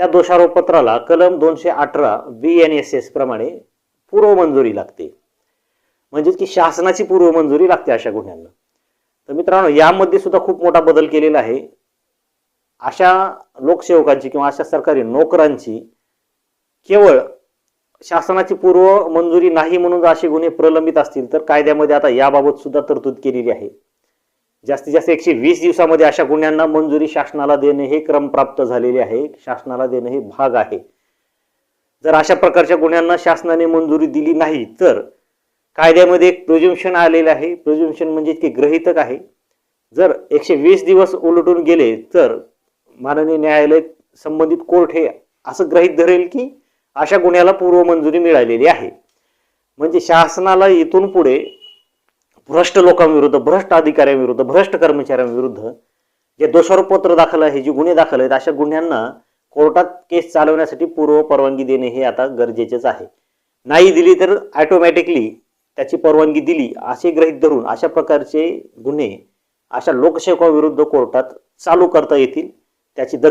त्या दोषारोपपत्राला कलम दोनशे अठरा बी एन एस एस प्रमाणे पूर्व मंजुरी लागते. म्हणजेच की शासनाची पूर्व मंजुरी लागते अशा गुन्ह्यांना. तर मित्रांनो यामध्ये सुद्धा खूप मोठा बदल केलेला आहे. अशा लोकसेवकांची किंवा अशा सरकारी नोकरांची केवळ शासनाची पूर्व मंजुरी नाही म्हणून जर असे गुन्हे प्रलंबित असतील तर कायद्यामध्ये आता याबाबत सुद्धा तरतूद केलेली आहे. जास्तीत जास्त एकशे वीस दिवसामध्ये अशा गुन्ह्यांना मंजुरी शासनाला देणे हे क्रम प्राप्त झालेले आहे. शासनाला देणे हे भाग आहे. जर अशा प्रकारच्या गुन्ह्यांना शासनाने मंजुरी दिली नाही तर कायद्यामध्ये एक प्रोज्युम्शन आलेलं आहे. प्रोज्युम्शन म्हणजे ते ग्रहितक आहे. जर एकशे वीस दिवस उलटून गेले तर माननीय न्यायालय संबंधित कोर्ट हे असं ग्रहित धरेल की अशा गुन्ह्याला पूर्व मंजुरी मिळालेली आहे. म्हणजे शासनाला इथून पुढे भ्रष्ट लोकांविरुद्ध भ्रष्ट अधिकाऱ्यांविरुद्ध भ्रष्ट कर्मचाऱ्यांविरुद्ध जे दोषारोपपत्र दाखल आहे जे गुन्हे दाखल आहेत अशा गुन्ह्यांना कोर्टात केस चालवण्यासाठी पूर्व परवानगी देणे हे आता गरजेचेच आहे. नाही दिली तर ऑटोमॅटिकली त्याची परवानगी दिली असे गृहीत धरून अशा प्रकारचे गुन्हे अशा लोकसेवकाविरुद्ध कोर्टात चालू करता येतील त्याची दक्ष